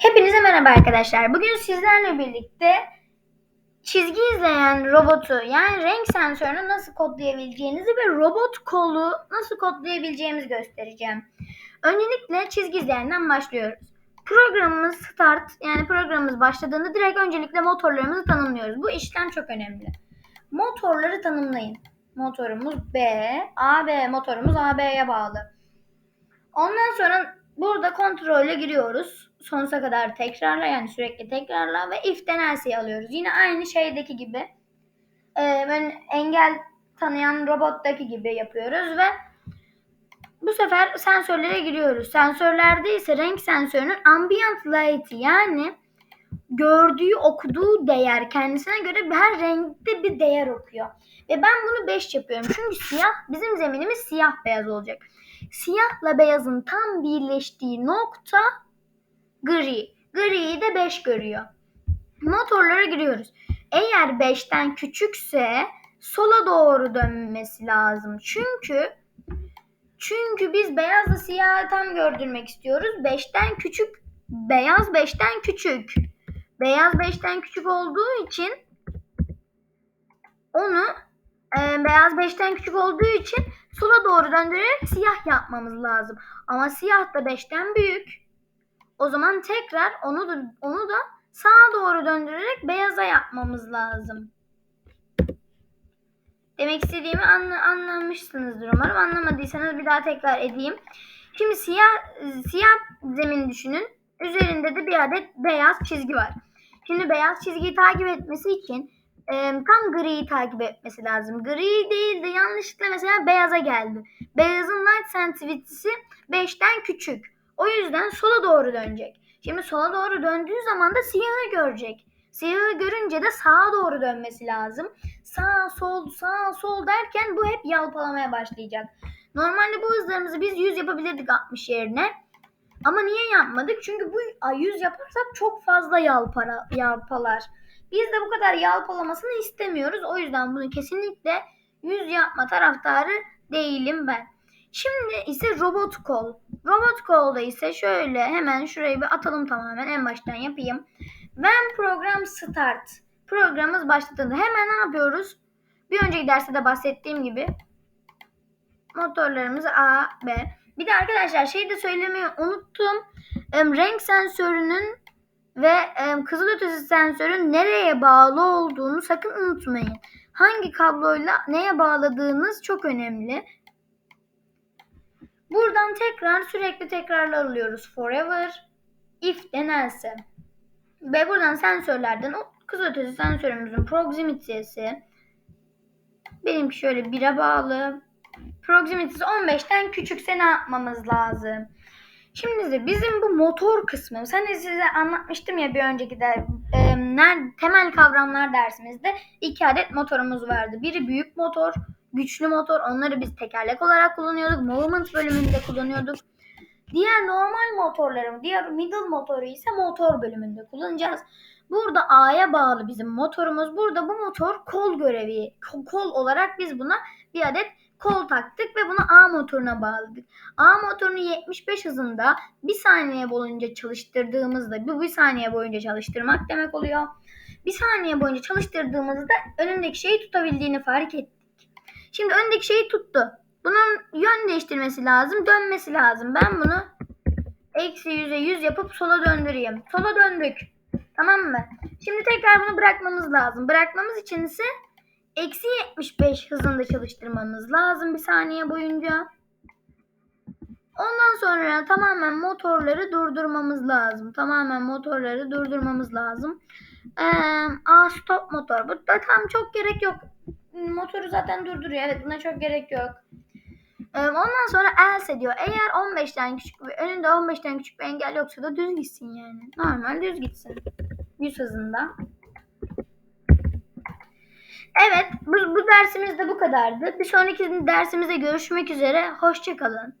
Hepinize merhaba arkadaşlar. Bugün sizlerle birlikte çizgi izleyen robotu yani renk sensörünü nasıl kodlayabileceğinizi ve robot kolu nasıl kodlayabileceğimizi göstereceğim. Öncelikle çizgi izleyenden başlıyoruz. Programımız start yani programımız başladığında direkt öncelikle motorlarımızı tanımlıyoruz. Bu işlem çok önemli. Motorları tanımlayın. Motorumuz B, AB motorumuz AB'ye bağlı. Ondan sonra burada kontrole giriyoruz. Sonsuza kadar tekrarla yani sürekli tekrarla ve if denelseyi alıyoruz. Yine aynı şeydeki gibi e, ben engel tanıyan robottaki gibi yapıyoruz ve bu sefer sensörlere giriyoruz. Sensörlerde ise renk sensörünün ambient light yani gördüğü, okuduğu değer kendisine göre her renkte bir değer okuyor. Ve ben bunu 5 yapıyorum. Çünkü siyah, bizim zeminimiz siyah beyaz olacak. Siyahla beyazın tam birleştiği nokta gri. Griyi de 5 görüyor. Motorlara giriyoruz. Eğer 5'ten küçükse sola doğru dönmesi lazım. Çünkü çünkü biz beyazla siyahı tam gördürmek istiyoruz. 5'ten küçük, beyaz 5'ten küçük. Beyaz 5'ten küçük olduğu için onu e, beyaz 5'ten küçük olduğu için sola doğru döndürerek siyah yapmamız lazım. Ama siyah da 5'ten büyük. O zaman tekrar onu da onu da sağa doğru döndürerek beyaza yapmamız lazım. Demek istediğimi anla, anlamışsınızdır umarım. Anlamadıysanız bir daha tekrar edeyim. Şimdi siyah siyah zemin düşünün. Üzerinde de bir adet beyaz çizgi var. Şimdi beyaz çizgiyi takip etmesi için e, tam griyi takip etmesi lazım. Gri değil de yanlışlıkla mesela beyaza geldi. Beyazın light sensitivity'si 5'ten küçük. O yüzden sola doğru dönecek. Şimdi sola doğru döndüğü zaman da siyahı görecek. Siyahı görünce de sağa doğru dönmesi lazım. Sağ sol sağ sol derken bu hep yalpalamaya başlayacak. Normalde bu hızlarımızı biz 100 yapabilirdik 60 yerine. Ama niye yapmadık? Çünkü bu 100 yaparsak çok fazla yalpara, yalpalar. Biz de bu kadar yalpalamasını istemiyoruz. O yüzden bunu kesinlikle 100 yapma taraftarı değilim ben. Şimdi ise robot kol. Robot kolda ise şöyle hemen şurayı bir atalım tamamen en baştan yapayım. When program start. Programımız başladığında hemen ne yapıyoruz? Bir önceki derste de bahsettiğim gibi motorlarımız A, B. Bir de arkadaşlar şey de söylemeyi unuttum. renk sensörünün ve kızılötesi sensörün nereye bağlı olduğunu sakın unutmayın. Hangi kabloyla neye bağladığınız çok önemli. Buradan tekrar sürekli tekrarlar alıyoruz. Forever, if denelse. Ve buradan sensörlerden o kızılötesi sensörümüzün proximity'si benimki şöyle 1'e bağlı. Proximity'si 15'ten küçükse ne yapmamız lazım? Şimdi bizim bu motor kısmı, sen de size anlatmıştım ya bir önceki de e, ner, temel kavramlar dersimizde iki adet motorumuz vardı. Biri büyük motor, güçlü motor. Onları biz tekerlek olarak kullanıyorduk. Movement bölümünde kullanıyorduk. Diğer normal motorlarım, diğer middle motoru ise motor bölümünde kullanacağız. Burada A'ya bağlı bizim motorumuz. Burada bu motor kol görevi, kol olarak biz buna bir adet kol taktık ve bunu A motoruna bağladık. A motorunu 75 hızında bir saniye boyunca çalıştırdığımızda bu bir saniye boyunca çalıştırmak demek oluyor. Bir saniye boyunca çalıştırdığımızda önündeki şeyi tutabildiğini fark ettik. Şimdi öndeki şeyi tuttu. Bunun yön değiştirmesi lazım, dönmesi lazım. Ben bunu eksi yüze yüz yapıp sola döndüreyim. Sola döndük. Tamam mı? Şimdi tekrar bunu bırakmamız lazım. Bırakmamız için ise eksi 75 hızında çalıştırmamız lazım bir saniye boyunca. Ondan sonra tamamen motorları durdurmamız lazım. Tamamen motorları durdurmamız lazım. Ee, a stop motor. Bu da tam çok gerek yok. Motoru zaten durduruyor. Evet buna çok gerek yok. Ee, ondan sonra else diyor. Eğer 15'ten küçük ve önünde 15'ten küçük bir engel yoksa da düz gitsin yani. Normal düz gitsin. 100 hızında. Evet bu, bu dersimiz de bu kadardı. Bir sonraki dersimizde görüşmek üzere. Hoşçakalın.